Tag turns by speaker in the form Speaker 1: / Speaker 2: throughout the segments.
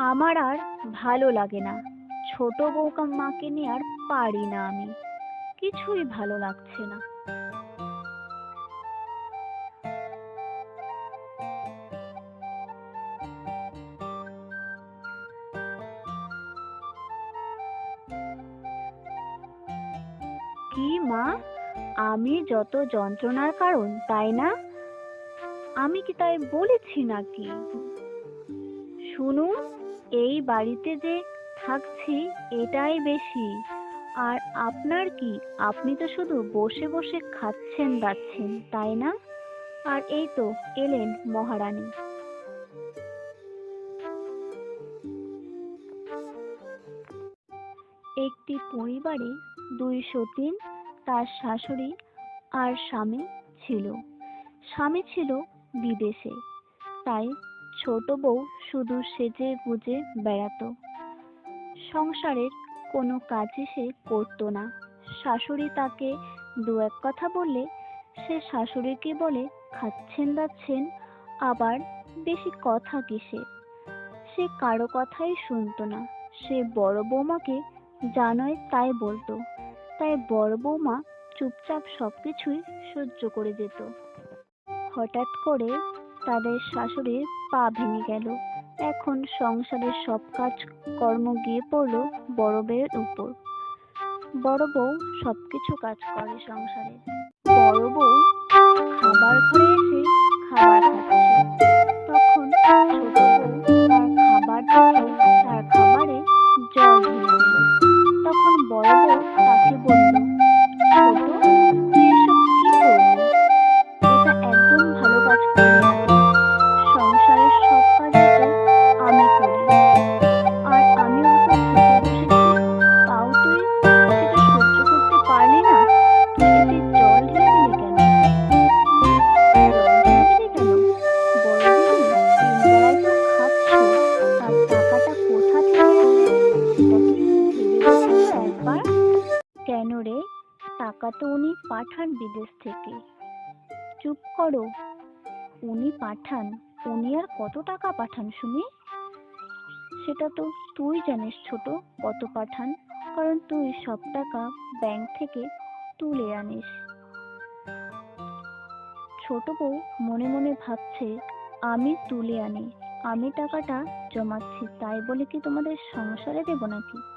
Speaker 1: আমার আর ভালো লাগে না। ছোট বউকা মাকে নিয়ে আর পারি না আমি। কিছুই ভালো লাগছে না। কি মা? আমি যত যন্ত্রণার কারণ, তাই না? আমি কি তাই বলেছি নাকি? শুনুন এই বাড়িতে যে থাকছি এটাই বেশি। আর আপনার কি, আপনি তো শুধু বসে বসে খাচ্ছেন দাচ্ছেন, তাই না? আর এই তো এলেন মহারানী। একটি পরিবারে দুই সতীন তার শাশুড়ি আর স্বামী ছিল। স্বামী ছিল বিদেশে, তাই ছোট বউ শুধু সেজে গুজে বেড়াতো। সংসারের কোনো কাজই সে করতো না। শাশুড়ি তাকে দু এক কথা বললে সে শাশুড়িকে বলে, খাচ্ছেন দাচ্ছেন, আবার বেশি কথা কিসে? সে কারও কথাই শুনতো না। সে বড় বৌমাকে জানোয় তাই বলতো। তাই বড় বৌমা চুপচাপ সবকিছুই সহ্য করে যেত। হঠাৎ করে তাদের শাশুড়ির পা ভেঙে গেল। এখন সংসারের সব কাজ কর্ম গিয়ে পড়ল বড় বউয়ের উপর। বড় বউ সবকিছু কাজ করে সংসারে। বড় বউ খাবার ঘরে এসে খাবার খাচ্ছে। তখন ছোট বউ তার খাবার তো উনি পাঠান বিদেশ থেকে। চুপ করো। উনি পাঠান। উনি আর কত টাকা পাঠান শুনি সেটা তো তুই জানিস ছোট, কত পাঠান? কারণ তুই সব টাকা ব্যাংক থেকে তুলে আনিস। ছোট বউ মনে মনে ভাবছে, আমি তুলে আনি। আমি টাকাটা জমাচ্ছি। তাই বলে কি তোমাদের সংসারে দেব নাকি?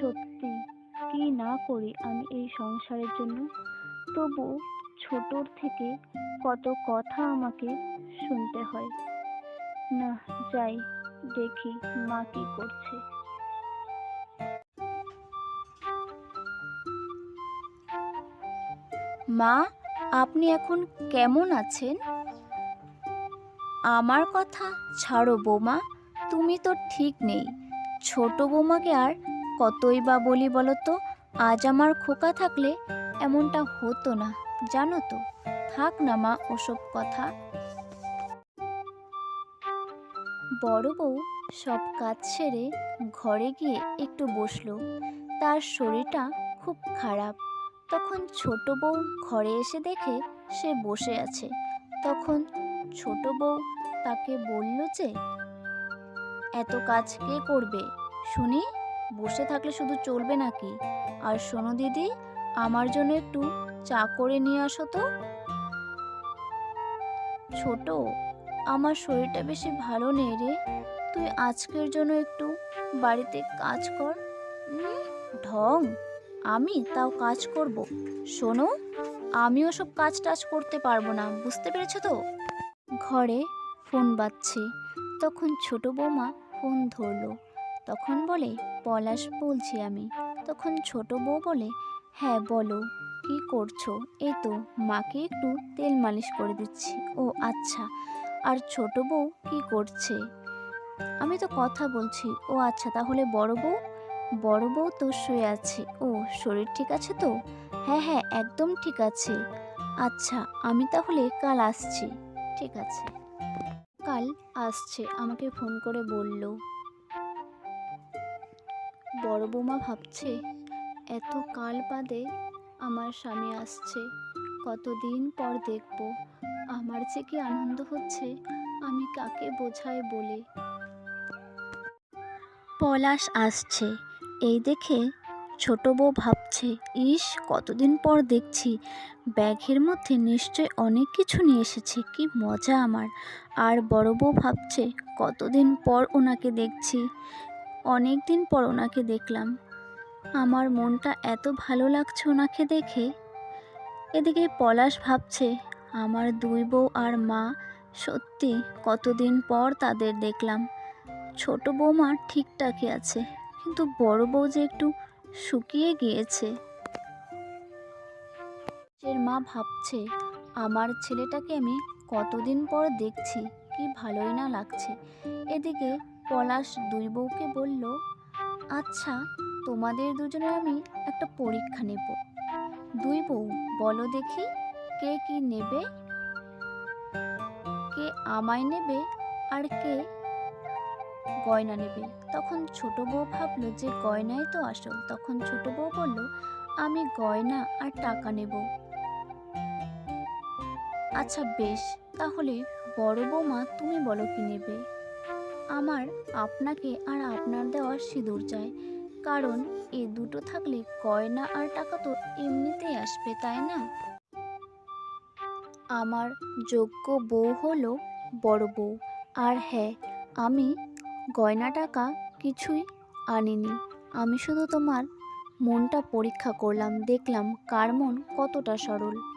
Speaker 1: সত্যি কি না করি আমি এই সংসারের জন্য? তবু ছোটর থেকে কত কথা আমাকে শুনতে হয়। না, যাই, দেখি মা কি করছে।
Speaker 2: মা, আপনি এখন কেমন আছেন? আমার কথা ছাড়ো বৌমা, তুমি তো ঠিক নেই। ছোট বৌমাকে আর কতই বা বলি বলো তো আজ আমার খোকা থাকলে এমনটা হতো না, জানো তো। থাক না মা, ওসব কথা। বড় বউ সব কাজ সেরে ঘরে গিয়ে একটু বসল। তার শরীরটা খুব খারাপ। তখন ছোট বউ ঘরে এসে দেখে সে বসে আছে। তখন ছোট বউ তাকে বলল যে, এত কাজ কে করবে? শুনি? বসে থাকলে শুধু চলবে নাকি? আর শোনো দিদি, আমার জন্য একটু চা করে নিয়ে আসো তো। ছোট, আমার শরীরটা বেশি ভালো নেই রে। তুই আজকের জন্য একটু বাড়িতে কাজ কর। ঢং, আমি তাও কাজ করব। শোনো, আমিও সব কাজ টাজ করতে পারব না, বুঝতে পেরেছ তো? ঘরে ফোন বাজছে, তখন ছোট বৌমা ফোন ধরলো। তখন বলে, পলাশ বলছি আমি। তখন ছোট বউ বলে হ্যাঁ বলো, কি করছ? এই তো, মাকে একটু তেল মালিশ করে দিচ্ছি। ও আচ্ছা আর ছোট বউ কি করছে? আমি তো কথা বলছি। ও আচ্ছা তাহলে বড় বউ? বড় বউ তো শুয়ে আছে। ও, শরীর ঠিক আছে তো? হ্যাঁ হ্যাঁ একদম ঠিক আছে। আচ্ছা আমি তাহলে কাল আসছি। ঠিক আছে। কাল আসছে। আমাকে ফোন করে বলল। বড় বৌমা ভাবছে, এত কাল বাদে আমার স্বামী আসছে, কতদিন পর দেখব। আমার যে কি আনন্দ হচ্ছে, আমি কাকে বোঝাই বলে? পলাশ আসছে। এই দেখে ছোট বউ ভাবছে, ইস, কতদিন পর দেখছি। ব্যাগের মধ্যে নিশ্চয় অনেক কিছু নিয়ে এসেছে, কি মজা আমার। আর বড় বউ ভাবছে, কতদিন পর ওনাকে দেখছি? অনেক দিন পর ওনাকে দেখলাম। আমার মনটা এত ভালো লাগছে ওনাকে দেখে। এদিকে পলাশ ভাবছে, আমার দুই বউ আর মা, সত্যি কতদিন পর তাদের দেখলাম। ছোট বৌমা ঠিকঠাকই আছে, কিন্তু বড় বউ যে একটু শুকিয়ে গিয়েছে। এর মা ভাবছে, আমার ছেলেটাকে আমি কতদিন পর দেখছি, কি ভালোই না লাগছে। এদিকে পলাশ দুই বউকে বলল আচ্ছা তোমাদের দুজনে আমি একটা পরীক্ষা নেব। দুই বউ, বলো দেখি কে কি নেবে, কে আমায় নেবে আর কে গয়না নেবে। তখন ছোট বউ ভাবলো যে গয়নাই তো আসল। তখন ছোট বউ বলল, আমি গয়না আর টাকা নেব। আচ্ছা বেশ, তাহলে বড় বৌমা তুমি বলো কি নেবে? আমার, আপনাকে আর আপনার দেওয়ার সিঁদুর চাই। কারণ এ দুটো থাকলে গয়না আর টাকা তো এমনিতেই আসবে, তাই না? আমার যোগ্য বউ হলো বড় বউ। আর হ্যাঁ আমি গয়না টাকা কিছুই আনিনি। আমি শুধু তোমার মনটা পরীক্ষা করলাম, দেখলাম কার মন কতটা সরল।